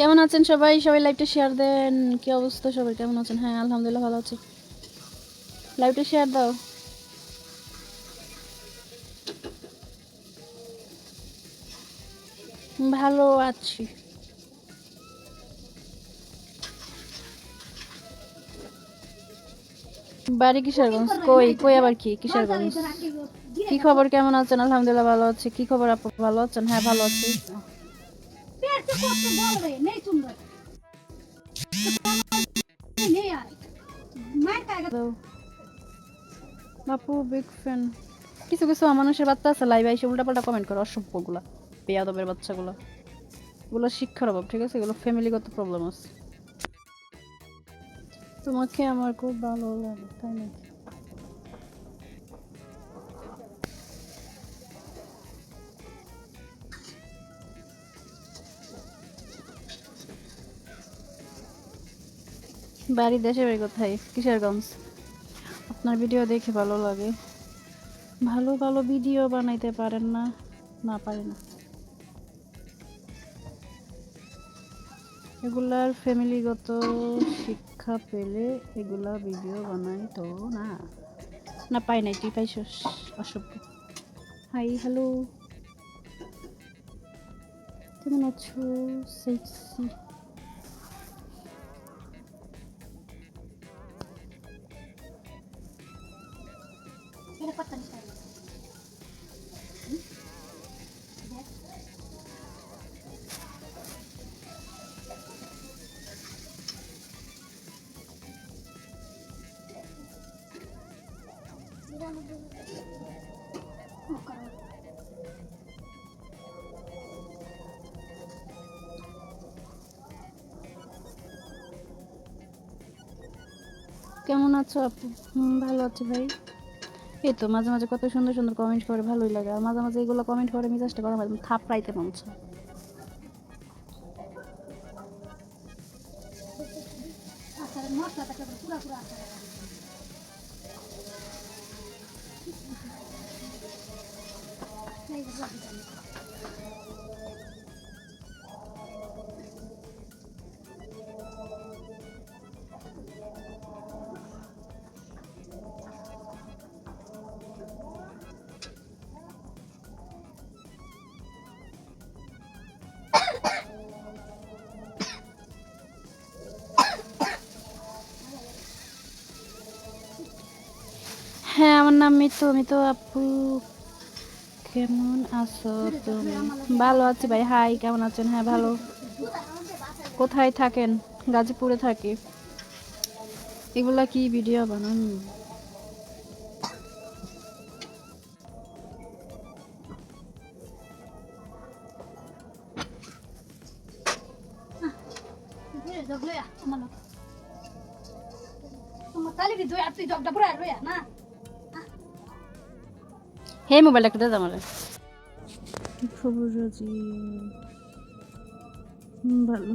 কেমন আছেন সবাই? সবাই লাইভটা শেয়ার দেন। কি অবস্থা সবাই কেমন আছেন? হ্যাঁ আলহামদুলিল্লাহ ভালো আছি। লাইভটা শেয়ার দাও। ভালো আছি। বাড়ি কিশোরগঞ্জ? কই? কই আবার কি? কিশোরগঞ্জ। কি খবর? কেমন আছেন? আলহামদুলিল্লাহ ভালো আছে। কি খবর আপু? ভালো আছেন? হ্যাঁ ভালো আছি। করতে বলবে নেই তোমরা কিছু কিছু মানুষের বাচ্চা আছে লাইভে এসে উল্টাপাল্টা কমেন্ট করে অসভ্যগুলা বেয়াদবের বাচ্চাগুলো। এগুলো শিক্ষার অভাব, ঠিক আছে? এগুলো ফ্যামিলিগত প্রবলেম আছে। তোমাকে আমার খুব ভালো লাগে, তাই নাকি? বাড়ি, দেশে বাড়ি কোথায়? কিশোরগঞ্জ। আপনার ভিডিও দেখে ভালো লাগে। ভালো ভালো ভিডিও বানাইতে পারেন না না পারে না। এগুলার ফ্যামিলিগত শিক্ষা পেলে এগুলা ভিডিও বানাই তো না। না, পাই নাই, তুই পাইছস অসভ্য। Hi, hello. কেমন আছো? সেক্সি। কেমন আছো আপু? হুম, ভালো আছি ভাই। এই তো মাঝে মাঝে কত সুন্দর সুন্দর কমেন্ট করে ভালোই লাগে। আর মাঝে মাঝে এগুলো কমেন্ট করে মেজাজটা গরম মাঝে থাপড়াইতে মন চায়। আচ্ছা, পুরা পুরা নাম মিতু মিতু আপু। কেমন আছো তুমি? ভালো আছি ভাই। হাই, কেমন আছেন? হ্যাঁ ভালো। কোথায় থাকেন? গাজীপুরে থাকি। এগুলা কি ভিডিও বানান? আমার তাহলে দুই আর তুই জবটা পুরো আর না হে মোবাইল একটা দাও আমার। খবর রাজি? ভালো।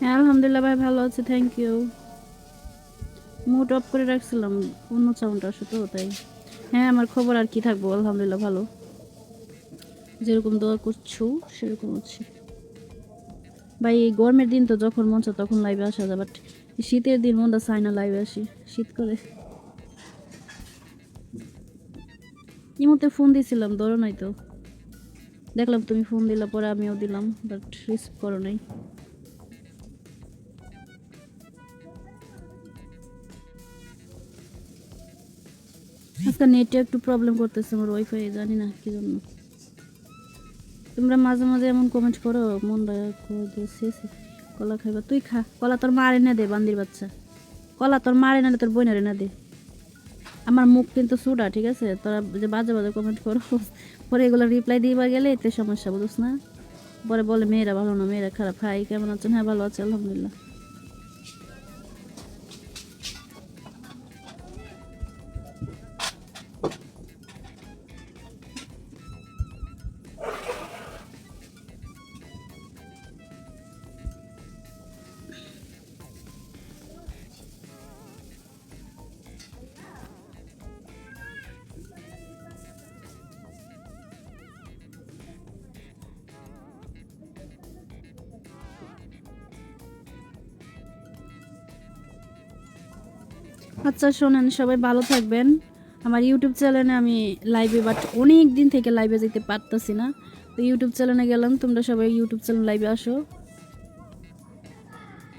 হ্যাঁ আলহামদুলিল্লাহ ভাই ভালো আছে থ্যাংক ইউ মুড অফ করে রাখছিলাম, অন্য সাউন্ড আসে তো, তাই। হ্যাঁ আমার খবর আর কি থাকব? আলহামদুলিল্লাহ ভালো। যেরকম দোয়া করছ, সেরকম হচ্ছে। ভাই, এই গরমের দিন তো যখন মন চায় তখন লাইভে আসা যায় বাট শীতের দিন মনটা চায় না লাইভে আসি, শীত করে। ইমতে ফোন দিয়েছিলাম ধরো নাই তো। দেখলাম তুমি ফোন দিলা, পরে আমিও দিলাম বাট রিসিভ করো নাই। আজকে নেটে একটু প্রবলেম করতেছে আমার ওয়াইফাই জানি না কি জন্য। তোমরা মাঝে মাঝে এমন কমেন্ট করো, মন শেষ কলা খাইবা। তুই খা, কলা তোর মারে না দে, বান্দির বাচ্চা। কলা তোর মারে না তোর বইনারে না দে। আমার মুখ কিন্তু সুডা, ঠিক আছে? তোরা যে বাজে বাজে কমেন্ট করো, পরে এগুলো রিপ্লাই দিবা গেলে এতে সমস্যা, বুঝছ না? পরে বলে, মেয়েরা ভালো না, মেয়েরা খারাপ। হাই, কেমন আছেন? হ্যাঁ ভালো আছে, আলহামদুলিল্লাহ। আচ্ছা শোনেন, সবাই ভালো থাকবেন। আমার ইউটিউব চ্যানেলে আমি লাইভে বাট অনেক দিন থেকে লাইভে যেতে পারতাছি না। তো ইউটিউব চ্যানেলে গেলাম, তোমরা সবাই ইউটিউব চ্যানেল লাইভে আসো।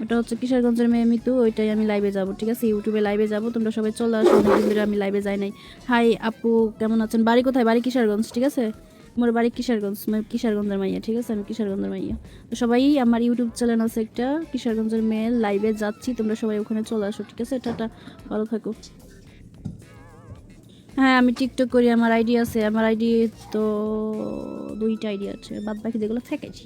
ওটা হচ্ছে কিশোরগঞ্জের মেয়ে মিতু, ওইটাই আমি লাইভে যাব, ঠিক আছে? ইউটিউবে লাইভে যাব, তোমরা সবাই চলে আসো। অনেকদিন ধরে আমি লাইভে যাই নাই। হাই আপু, কেমন আছেন? বাড়ি কোথায়? বাড়ি কিশোরগঞ্জ, ঠিক আছে? মোর বাড়ি কিশোরগঞ্জ কিশোরগঞ্জের মাইয়া, ঠিক আছে? আমি কিশোরগঞ্জের মাইয়া। তো সবাই আমার ইউটিউব চ্যানেল আছে একটা, কিশোরগঞ্জের মেয়ে লাইভে যাচ্ছি, তোমরা সবাই ওখানে চলে আসো, ঠিক আছে? টাটা, ভালো থাকো। হ্যাঁ আমি টিকটক করি, আমার আইডি আছে, আমার আইডি তো দুইটা আইডি আছে বাদ বাকি যেগুলো ফেকেছি